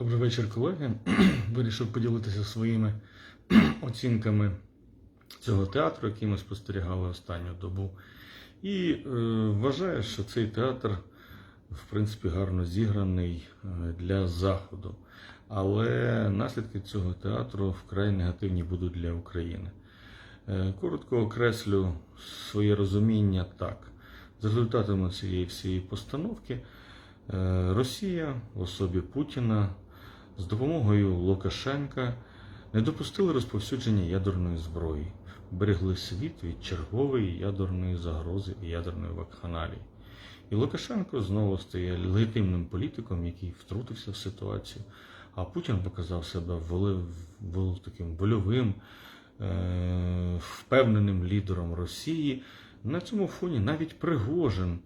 Добрий вечір, колеги. Вирішив поділитися своїми оцінками цього театру, який ми спостерігали останню добу. І е, вважаю, що цей театр, в принципі, гарно зіграний е, для Заходу. Але наслідки цього театру вкрай негативні будуть для України. Е, Коротко окреслю своє розуміння так. З результатами цієї всієї постановки е, Росія в особі Путіна з допомогою Лукашенка не допустили розповсюдження ядерної зброї, берегли світ від чергової ядерної загрози і ядерної вакханалії. І Лукашенко знову стає легітимним політиком, який втрутився в ситуацію. А Путін показав себе воли- вол- таким вольовим, е, впевненим лідером Росії. На цьому фоні навіть Пригожин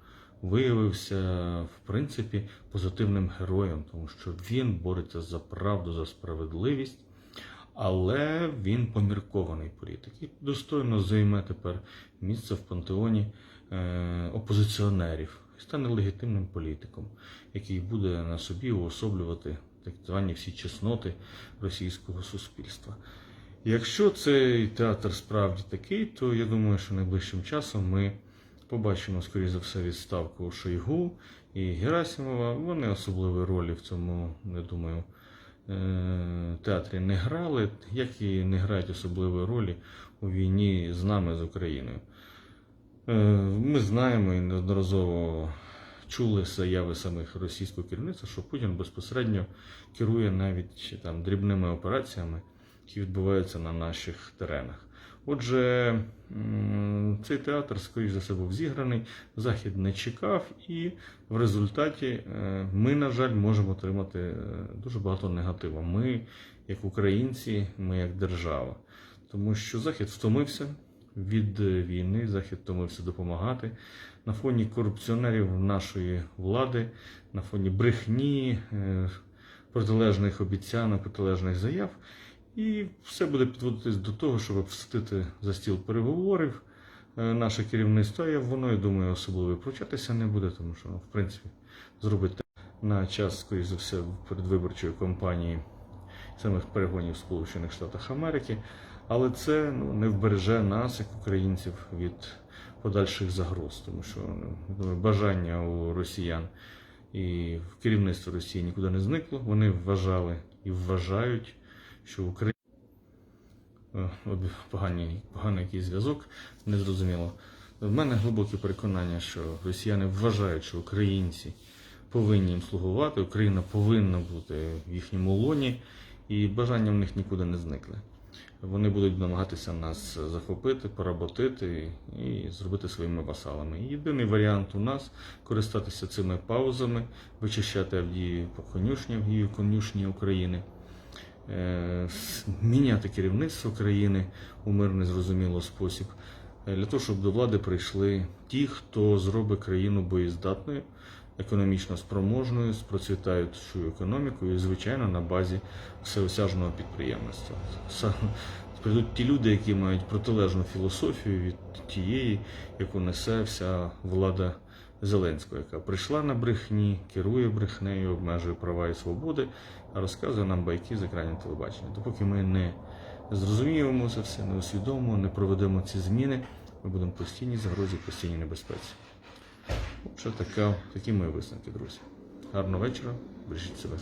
виявився в принципі позитивним героєм, тому що він бореться за правду, за справедливість, але він поміркований політик і достойно займе тепер місце в пантеоні е, опозиціонерів і стане легітимним політиком, який буде на собі уособлювати так звані всі чесноти російського суспільства. Якщо цей театр справді такий, то я думаю, що найближчим часом ми побачимо, скоріше за все, відставку Шойгу і Герасимова. Вони особливої ролі в цьому, я думаю, е, театрі не грали, як і не грають особливої ролі у війні з нами, з Україною. Е, Ми знаємо і неодноразово чули заяви самих російського керівництва, що Путін безпосередньо керує навіть там дрібними операціями, які відбуваються на наших теренах. Отже, цей театр, скоріш за все, був зіграний, Захід не чекав, і в результаті е, ми, на жаль, можемо отримати е, дуже багато негативу. Ми, як українці, ми як держава. Тому що Захід втомився від війни, Захід втомився допомагати. На фоні корупціонерів нашої влади, на фоні брехні, е, протилежних обіцянок, протилежних заяв. І все буде підводитись до того, щоб всадити за стіл переговорів наше керівництво. Я воно, я думаю, особливо і не буде, тому що, ну, в принципі, зробити на час, скоріш за все, передвиборчої кампанії самих перегонів Сполучених Штатах Америки. Але це ну, не вбереже нас, як українців, від подальших загроз, тому що ну, думаю, бажання у росіян і в керівництво Росії нікуди не зникло. Вони вважали і вважають, що Україна поганий, поганий якийсь зв'язок, незрозуміло. В мене глибоке переконання, що росіяни вважають, що українці повинні їм слугувати, Україна повинна бути в їхньому лоні, і бажання в них нікуди не зникли. Вони будуть намагатися нас захопити, поработити і зробити своїми васалами. Єдиний варіант у нас користатися цими паузами, вичищати Авдіїв по конюшні, Авдіїв конюшні України, е, міняти керівництво країни у мирний зрозуміло спосіб, е, для того, щоб до влади прийшли ті, хто зробить країну боєздатною, економічно спроможною, з процвітаючою економікою і, звичайно, на базі всеосяжного підприємництва. Прийдуть ті люди, які мають протилежну філософію від тієї, яку несе вся влада Зеленського, яка прийшла на брехні, керує брехнею, обмежує права і свободи, а розказує нам байки з екранів телебачення. Допоки ми не зрозуміємо це все, не усвідомимо, не проведемо ці зміни, ми будемо постійні загрозі, постійній небезпеці. Отже, така, такі мої висновки, друзі. Гарного вечора, бережіть себе.